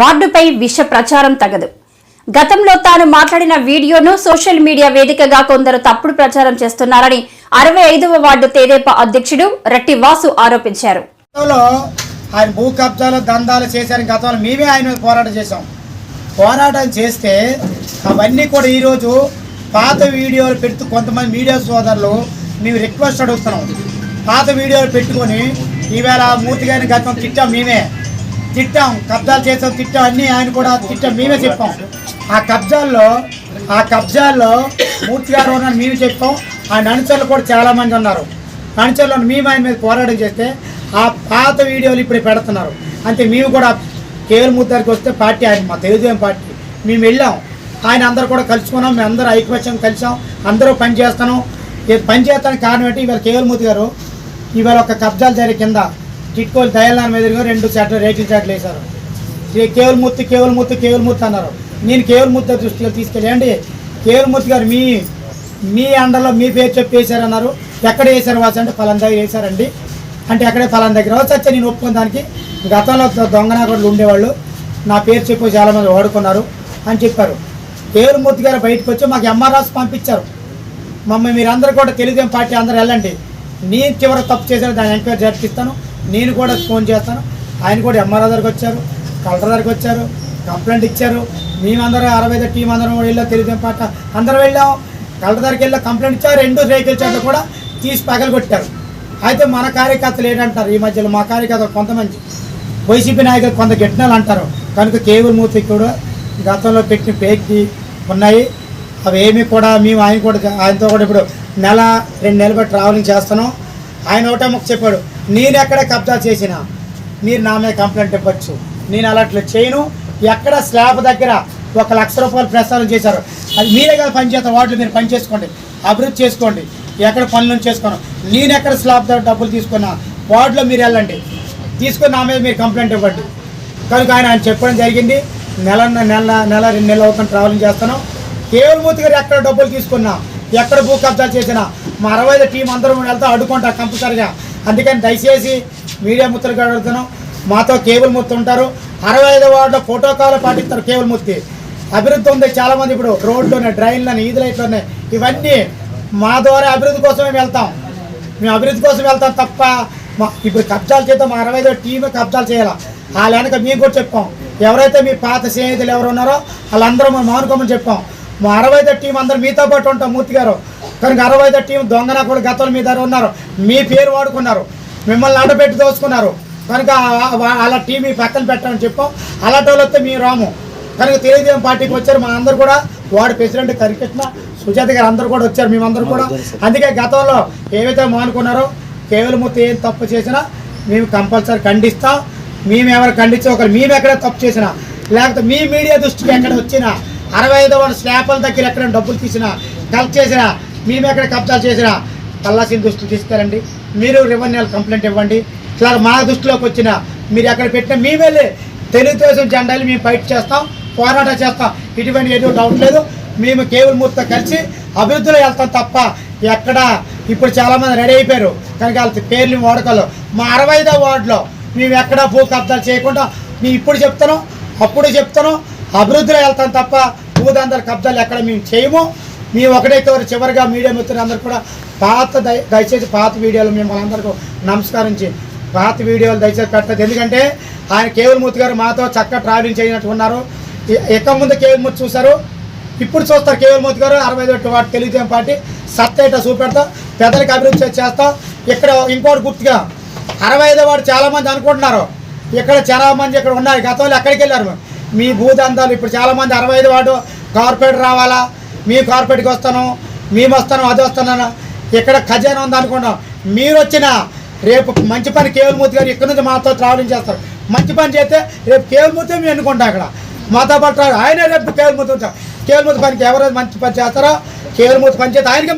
వార్డుపై విష ప్రచారం తగదు. గతంలో తాను మాట్లాడిన వీడియోను సోషల్ మీడియా వేదికగా కొందరు తప్పుడు ప్రచారం చేస్తున్నారని అరవై ఐదవ వార్డు తేదేప అధ్యక్షుడు రట్టి వాసు ఆరోపించారు. ఆయన భూ కబ్జాలు దందాలు చేశారు గతంలో మేమే ఆయన పోరాటం చేశాం. పోరాటం చేస్తే అవన్నీ కూడా ఈరోజు పాత వీడియోలు పెడుతూ కొంతమంది మీడియా సోదరులు మేము రిక్వెస్ట్ అడుగుతున్నాం. పాత వీడియోలు పెట్టుకొని ఈవేళ మూర్తి గతం తిట్టాం మేమే. తిట్టాం కబ్జాలు చేసాం తిట్టాం అన్నీ ఆయన కూడా తిట్టాం మేమే చెప్పాం. ఆ కబ్జాల్లో ఆ కబ్జాల్లో మూర్తి గారు ఉన్నారని మేము చెప్పాం. ఆయన అనుచరులు కూడా చాలామంది ఉన్నారు. అనుచరులు మేము ఆయన మీద పోరాటం చేస్తే ఆ పాత వీడియోలు ఇప్పుడు పెడుతున్నారు. అంటే మేము కూడా కేవలం ముద్దారికి వస్తే పార్టీ ఆయన మా తెలుగుదేశం పార్టీ. మేము వెళ్ళాం. ఆయన అందరూ కూడా కలుసుకున్నాం. మేము అందరూ ఐక్యపక్షం కలిసాం. అందరూ పని చేస్తున్నాం. పని చేస్తానికి కారణం ఏంటి? ఇవాళ కేవల్ మూర్తి గారు ఇవాళ ఒక కబ్జాలు జరిగే కింద టిట్కోలు దయాలనాథ్ ఎదురుగా రెండు చాట్లు రేటింగ్ చాట్లు వేశారు. కేవలమూర్తి కేవలమూర్తి కేవలమూర్తి అన్నారు. నేను కేవలమూర్తి దృష్టిలో తీసుకెళ్ళండి కేవలమూర్తి గారు మీ మీ అండలో మీ పేరు చెప్పి వేశారన్నారు. ఎక్కడ వేశారు వాసు అంటే ఫలాన్ దగ్గర వేశారండి. అంటే ఎక్కడే ఫలాన్ దగ్గర. వచ్చే నేను ఒప్పుకున్న దానికి గతంలో దొంగనాగోళ్ళు ఉండేవాళ్ళు. నా పేరు చెప్పి చాలామంది వాడుకున్నారు అని చెప్పారు. కేవలమూర్తి గారు బయటకు వచ్చి మాకు ఎంఆర్ఆర్స్ పంపించారు. మమ్మల్ని మీరందరూ కూడా తెలుగుదేశం పార్టీ అందరూ వెళ్ళండి. నేను చివరి తప్పు చేశాను దాన్ని ఎంక్వైరీ జరిపిస్తాను నేను కూడా ఫోన్ చేస్తాను. ఆయన కూడా ఎంఆర్ఓ దగ్గరికి వచ్చారు. కలెక్టర్ దగ్గరికి వచ్చారు. కంప్లైంట్ ఇచ్చారు. మేమందరం అరవై ఐదు టీం అందరం కూడా వెళ్ళాం తెలుగుదేశం పార్టీ అందరం వెళ్ళాం. కలెక్టర్ దగ్గరికి వెళ్ళి కంప్లైంట్ ఇచ్చారు. రెండు రేకుల చెట్లు కూడా తీసి పగలగొట్టారు. అయితే మన కార్యకర్తలు ఏంటంటారు? ఈ మధ్యలో మా కార్యకర్తలు కొంతమంది. వైసీపీ నాయకులు కొంత గిట్నాలు అంటారు. కనుక కేబుల్ మూర్తి కూడా గతంలో పెట్టిన పేక్కి ఉన్నాయి. అవి ఏమి కూడా మేము ఆయన కూడా ఆయనతో కూడా ఇప్పుడు నెల రెండు నెలలు ట్రావెలింగ్ చేస్తున్నాం. ఆయన ఒకటే మాకు చెప్పాడు నేను ఎక్కడ కబ్జా చేసినా మీరు నా మీద కంప్లైంట్ ఇవ్వచ్చు. నేను అలాట్లు చేయను. ఎక్కడ స్లాబ్ దగ్గర ఒక లక్ష రూపాయలు ప్రస్థానం చేశారు. అది మీరే కదా పనిచేస్తారు వాటిలో మీరు పని చేసుకోండి. అభివృద్ధి చేసుకోండి. ఎక్కడ పనులు చేసుకోను. నేను ఎక్కడ స్లాబ్ దగ్గర డబ్బులు తీసుకున్నా వార్డులో మీరు వెళ్ళండి. తీసుకొని నా మీద మీరు కంప్లైంట్ ఇవ్వండి. కనుక ఆయన ఆయన చెప్పడం జరిగింది. నెల నెల నెల రెండు నెలలు అవుతుంది. ట్రావెలింగ్ చేస్తాను కేవలమూర్తి గారు ఎక్కడ డబ్బులు తీసుకున్నా ఎక్కడ భూ కబ్జా చేసినా మా అరవై ఐదు టీం అందరం వెళ్తా అడ్డుకుంటా కంపల్సరిగా. అందుకని దయచేసి మీడియా ముత్తలు అడుగుతున్నాం. మాతో కేబుల్ ముత్తు ఉంటారు. అరవై ఐదు వార్డులో ఫోటో కాల్ పాటిస్తారు కేబుల్ ముత్తి అభివృద్ధి ఉంది చాలామంది ఇప్పుడు రోడ్లోనే డ్రైన్లని ఈది లైట్లు ఉన్నాయి ఇవన్నీ మా ద్వారా అభివృద్ధి కోసమే వెళ్తాం. మేము అభివృద్ధి కోసం వెళ్తాం తప్ప మా ఇప్పుడు కబ్జాలు చేద్దాం. మా అరవై ఐదో టీమే కబ్జాలు చేయాలి? వాళ్ళ వెనక మేము కూడా చెప్పాం ఎవరైతే మీ పాత స్నేహితులు ఎవరు ఉన్నారో వాళ్ళందరూ మేము మానుకోమని చెప్పాం మా అరవై ఐదో టీం అందరూ మీతో పాటు ఉంటాం మూర్తి గారు. కనుక అరవై ఐదో టీం దొంగన కూడా గతంలో మీ దగ్గర ఉన్నారు. మీ పేరు వాడుకున్నారు. మిమ్మల్ని అడ్డపెట్టి దోచుకున్నారు కనుక వాళ్ళ టీం మీ పక్కన పెట్టమని చెప్పాం. అలాంటి వాళ్ళు వస్తే మేము రాము. కనుక తెలుగుదేశం పార్టీకి వచ్చారు మా అందరు కూడా. వార్డు ప్రెసిడెంట్ కరికృష్ణ సుజాత గారు అందరూ కూడా వచ్చారు మేమందరూ కూడా. అందుకే గతంలో ఏవైతే మానుకున్నారో కేవలం ఏం తప్పు చేసినా మేము కంపల్సరీ ఖండిస్తాం. మేము ఎవరు ఖండించి ఒకరు మేము ఎక్కడ తప్పు చేసినా లేకపోతే మీ మీడియా దృష్టికి ఎక్కడ వచ్చినా అరవై ఐదవ వాడు స్లాపల దగ్గర ఎక్కడ డబ్బులు తీసినా కలెక్ట్ చేసినా మేము ఎక్కడ కబ్జాలు చేసినా పల్లాసిన దుస్తులు తీసుకురండి మీరు రెవెన్యూ కంప్లైంట్ ఇవ్వండి. ఇట్లా మా దృష్టిలోకి వచ్చిన మీరు ఎక్కడ పెట్టినా మేము వెళ్ళి తెలుగుదేశం జెండాలు మేము ఫైట్ చేస్తాం పోరాటం చేస్తాం. ఇటువంటి ఏదో డౌట్ లేదు. మేము కేవలం మూర్తితో కలిసి అభివృద్ధిలో వెళ్తాం తప్ప ఎక్కడ ఇప్పుడు చాలామంది రెడీ అయిపోయారు. కనుక వాళ్ళ పేర్లు వాడకలు మా అరవై ఐదో వార్డులో మేము ఎక్కడ భూ కబ్జాలు చేయకుండా మేము ఇప్పుడు చెప్తాను అప్పుడు చెప్తాను అభివృద్ధిలో వెళ్తాం తప్ప భూదందాల కబ్జాలు ఎక్కడ మేము చేయము. మేము ఒకటైతే చివరిగా మీడియా మిత్రులందరూ కూడా పాత దయ దయచేసి పాత వీడియోలు మిమ్మల్ని అందరికీ నమస్కరించి పాత వీడియోలు దయచేసి పెట్టదు ఎందుకంటే ఆయన కేవలమూర్తి గారు మాతో చక్కగా ట్రావెలింగ్ చేయనట్టు ఉన్నారు. ఎక్క ముందు కేవలమూర్తి చూశారు. ఇప్పుడు చూస్తారు కేవలమూర్తి గారు అరవై ఐదు వాటి తెలుగుదేశం పార్టీ సత్తేట చూపెడతాం పెద్దలకు అభివృద్ధి చే- చేస్తాం. ఇక్కడ ఇంకోటి గుర్తుగా అరవై ఐదో వాడు చాలామంది అనుకుంటున్నారు. ఇక్కడ చాలా మంది ఇక్కడ ఉన్నారు. గతంలో ఎక్కడికి వెళ్ళారు? మీ భూదందాలు. ఇప్పుడు చాలామంది అరవై ఐదు వాడు కార్పొరేట్ రావాలా? మీ కార్పొరేట్కి వస్తాను మేము వస్తాను అది వస్తానన్నా ఇక్కడ ఖజానా ఉంది అనుకున్నాం మీరు వచ్చిన రేపు మంచి పని కేవలమూర్తి గారు ఇక్కడ నుంచి మాతో ట్రావెలింగ్ చేస్తారు. మంచి పని చేస్తే రేపు కేవలమూర్తి మేము ఎన్నుకుంటాం అక్కడ. మాతో పాటు ఆయనే రేపు కేవలమూర్తి ఉంటాం కేవలమూర్తి పనికి ఎవరైతే మంచి పని చేస్తారో కేవలమూర్తి పని చేస్తే ఆయనకి